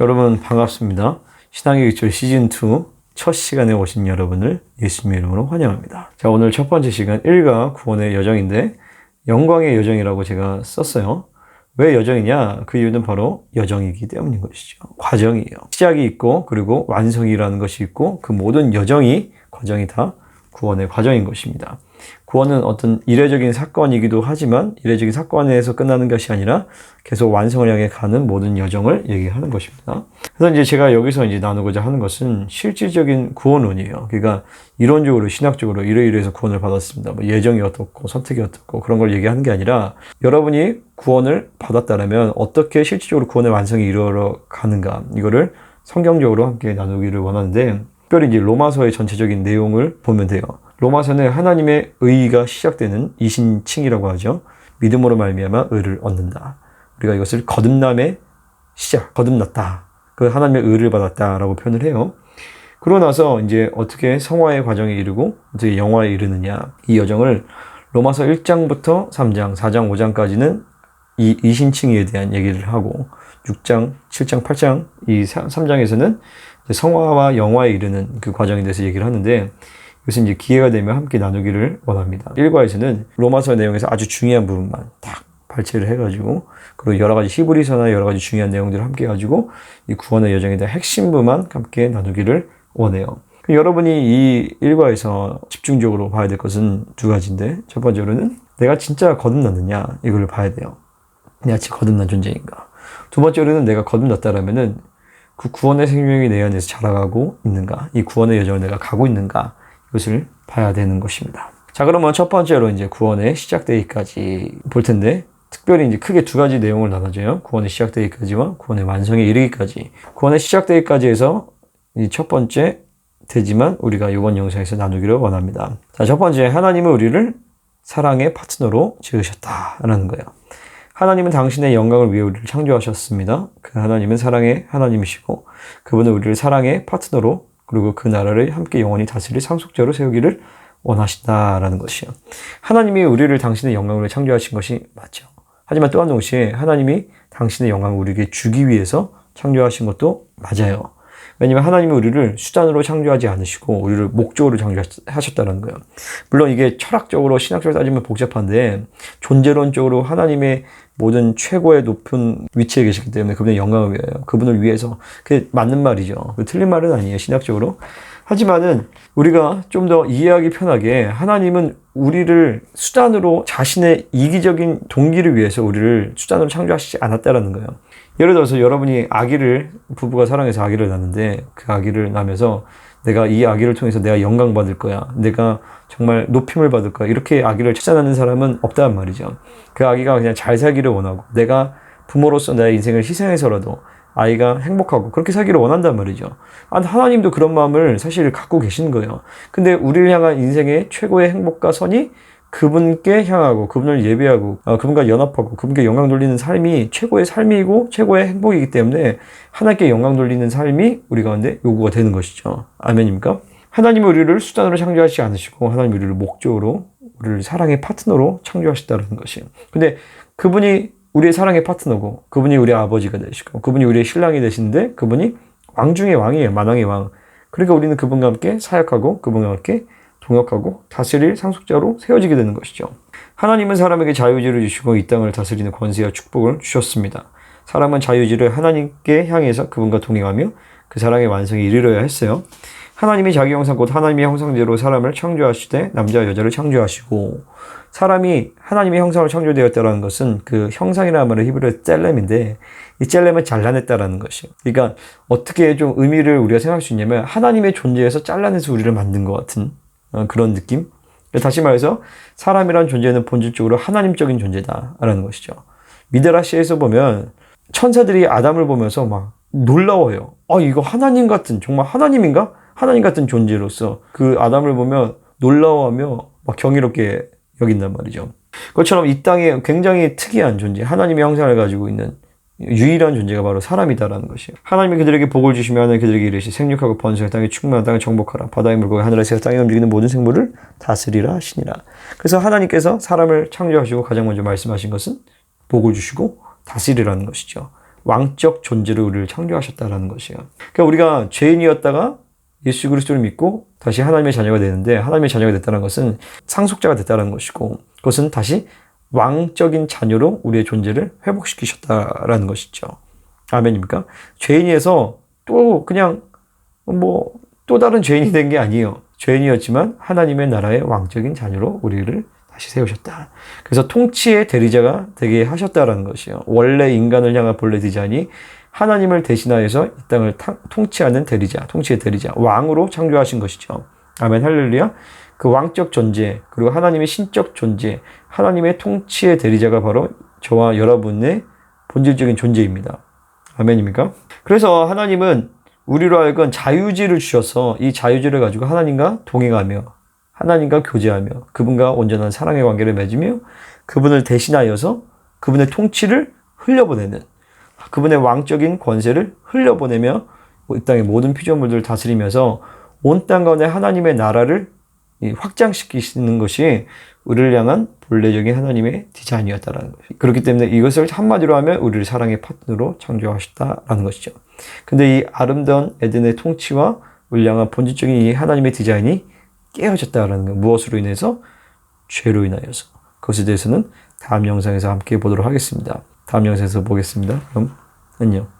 여러분 반갑습니다. 신앙의 기초 시즌2 첫 시간에 오신 여러분을 예수님의 이름으로 환영합니다. 자, 오늘 첫 번째 시간 일가 구원의 여정인데 영광의 여정이라고 제가 썼어요. 왜 여정이냐? 그 이유는 바로 여정이기 때문인 것이죠. 과정이에요. 시작이 있고 그리고 완성이라는 것이 있고 그 모든 여정이 과정이 다 구원의 과정인 것입니다. 구원은 어떤 이례적인 사건이기도 하지만 이례적인 사건에서 끝나는 것이 아니라 계속 완성을 향해 가는 모든 여정을 얘기하는 것입니다. 그래서 이제 제가 여기서 이제 나누고자 하는 것은 실질적인 구원론이에요. 그러니까 이론적으로 신학적으로 이러이러해서 구원을 받았습니다. 뭐 예정이 어떻고 선택이 어떻고 그런 걸 얘기하는 게 아니라 여러분이 구원을 받았다면 어떻게 실질적으로 구원의 완성이 이루어 가는가 이거를 성경적으로 함께 나누기를 원하는데 특별히 이제 로마서의 전체적인 내용을 보면 돼요. 로마서는 하나님의 의가 시작되는 이신칭이라고 하죠. 믿음으로 말미암아 의를 얻는다. 우리가 이것을 거듭남의 시작, 거듭났다. 그 하나님의 의를 받았다라고 표현을 해요. 그러고 나서 이제 어떻게 성화의 과정에 이르고 어떻게 영화에 이르느냐 이 여정을 로마서 1장부터 3장, 4장, 5장까지는 이 이신칭에 대한 얘기를 하고 6장, 7장, 8장 이 3장에서는 성화와 영화에 이르는 그 과정에 대해서 얘기를 하는데 이것은 이제 기회가 되면 함께 나누기를 원합니다. 1과에서는 로마서 내용에서 아주 중요한 부분만 딱 발췌를 해가지고 그리고 여러 가지 히브리서나 여러 가지 중요한 내용들을 함께 가지고 이 구원의 여정에 대한 핵심부만 함께 나누기를 원해요. 여러분이 이 일과에서 집중적으로 봐야 될 것은 두 가지인데 첫 번째로는 내가 진짜 거듭났느냐 이걸 봐야 돼요. 내가 진짜 거듭난 존재인가. 두 번째로는 내가 거듭났다라면은 그 구원의 생명이 내 안에서 자라가고 있는가, 이 구원의 여정을 내가 가고 있는가 이것을 봐야 되는 것입니다. 자, 그러면 첫 번째로 이제 구원의 시작되기까지 볼 텐데, 특별히 이제 크게 두 가지 내용을 나눠줘요. 구원의 시작되기까지와 구원의 완성에 이르기까지. 구원의 시작되기까지 해서 이 첫 번째 되지만 우리가 이번 영상에서 나누기를 원합니다. 자, 첫 번째, 하나님은 우리를 사랑의 파트너로 지으셨다라는 거예요. 하나님은 당신의 영광을 위해 우리를 창조하셨습니다. 그 하나님은 사랑의 하나님이시고 그분은 우리를 사랑의 파트너로 그리고 그 나라를 함께 영원히 다스릴 상속자로 세우기를 원하신다라는 것이요. 하나님이 우리를 당신의 영광으로 창조하신 것이 맞죠. 하지만 또한 동시에 하나님이 당신의 영광을 우리에게 주기 위해서 창조하신 것도 맞아요. 왜냐하면 하나님이 우리를 수단으로 창조하지 않으시고 우리를 목적으로 창조하셨다는 거예요. 물론 이게 철학적으로 신학적으로 따지면 복잡한데 존재론적으로 하나님의 모든 최고의 높은 위치에 계시기 때문에 그분의 영광을 위하여 그분을 위해서 그게 맞는 말이죠. 그 틀린 말은 아니에요 신학적으로. 하지만은 우리가 좀 더 이해하기 편하게 하나님은 우리를 수단으로 자신의 이기적인 동기를 위해서 우리를 수단으로 창조하시지 않았다라는 거예요. 예를 들어서 여러분이 아기를 부부가 사랑해서 아기를 낳는데 그 아기를 낳으면서 내가 이 아기를 통해서 내가 영광 받을 거야. 내가 정말 높임을 받을 거야. 이렇게 아기를 찾아내는 사람은 없단 말이죠. 그 아기가 그냥 잘 살기를 원하고 내가 부모로서 내 인생을 희생해서라도 아이가 행복하고 그렇게 살기를 원한단 말이죠. 하나님도 그런 마음을 사실 갖고 계신 거예요. 근데 우리를 향한 인생의 최고의 행복과 선이 그분께 향하고 그분을 예배하고 어, 그분과 연합하고 그분께 영광 돌리는 삶이 최고의 삶이고 최고의 행복이기 때문에 하나님께 영광 돌리는 삶이 우리 가운데 요구가 되는 것이죠. 아멘입니까? 하나님이 우리를 수단으로 창조하지 않으시고 하나님 우리를 목적으로 우리를 사랑의 파트너로 창조하셨다는 것이에요. 근데 그분이 우리의 사랑의 파트너고 그분이 우리 아버지가 되시고 그분이 우리의 신랑이 되시는데 그분이 왕 중의 왕이에요. 만왕의 왕. 그러니까 우리는 그분과 함께 사역하고 그분과 함께 동역하고 다스릴 상속자로 세워지게 되는 것이죠. 하나님은 사람에게 자유지를 주시고 이 땅을 다스리는 권세와 축복을 주셨습니다. 사람은 자유지를 하나님께 향해서 그분과 동행하며 그 사랑의 완성에 이르러야 했어요. 하나님이 자기 형상 곧 하나님의 형상대로 사람을 창조하시되 남자 여자를 창조하시고 사람이 하나님의 형상으로 창조되었다는 것은 그 형상이라는 말은 히브리어 짤렘인데 이 짤렘을 잘라냈다라는 것이에요. 그러니까 어떻게 좀 의미를 우리가 생각할 수 있냐면 하나님의 존재에서 잘라내서 우리를 만든 것 같은 어, 그런 느낌. 다시 말해서 사람이란 존재는 본질적으로 하나님적인 존재다라는 것이죠. 미드라시에서 보면 천사들이 아담을 보면서 막 놀라워요. 아 이거 하나님 같은 정말 하나님인가? 하나님 같은 존재로서 그 아담을 보면 놀라워하며 막 경이롭게 여긴단 말이죠. 그것처럼 이 땅에 굉장히 특이한 존재, 하나님의 형상을 가지고 있는 유일한 존재가 바로 사람이다라는 것이에요. 하나님이 그들에게 복을 주시며 하나님 그들에게 이르시 생육하고 번성해 땅에 충만한 땅에 정복하라. 바다의 물고기 하늘의 새 땅에 움직이는 모든 생물을 다스리라 하시니라. 그래서 하나님께서 사람을 창조하시고 가장 먼저 말씀하신 것은 복을 주시고 다스리라는 것이죠. 왕적 존재로 우리를 창조하셨다라는 것이에요. 그러니까 우리가 죄인이었다가 예수 그리스도를 믿고 다시 하나님의 자녀가 되는데 하나님의 자녀가 됐다는 것은 상속자가 됐다는 것이고 그것은 다시 왕적인 자녀로 우리의 존재를 회복시키셨다라는 것이죠. 아멘입니까? 죄인이어서 또 그냥 뭐 또 다른 죄인이 된 게 아니에요. 죄인이었지만 하나님의 나라의 왕적인 자녀로 우리를 다시 세우셨다. 그래서 통치의 대리자가 되게 하셨다라는 것이요. 원래 인간을 향한 본래 디자인이 하나님을 대신하여서 이 땅을 타- 통치하는 대리자, 통치의 대리자, 왕으로 창조하신 것이죠. 아멘, 할렐루야. 그 왕적 존재, 그리고 하나님의 신적 존재, 하나님의 통치의 대리자가 바로 저와 여러분의 본질적인 존재입니다. 아멘입니까? 그래서 하나님은 우리로 하여금 자유지를 주셔서 이 자유지를 가지고 하나님과 동행하며 하나님과 교제하며 그분과 온전한 사랑의 관계를 맺으며 그분을 대신하여서 그분의 통치를 흘려보내는 그분의 왕적인 권세를 흘려보내며 이 땅의 모든 피조물들을 다스리면서 온 땅 가운데 하나님의 나라를 이 확장시키시는 것이 우리를 향한 본래적인 하나님의 디자인이었다라는 것이 그렇기 때문에 이것을 한마디로 하면 우리를 사랑의 파트너로 창조하셨다라는 것이죠. 근데 이 아름다운 에덴의 통치와 우리를 향한 본질적인 이 하나님의 디자인이 깨어졌다라는 것 무엇으로 인해서 죄로 인하여서 그것에 대해서는 다음 영상에서 함께 보도록 하겠습니다. 다음 영상에서 보겠습니다. 그럼 안녕.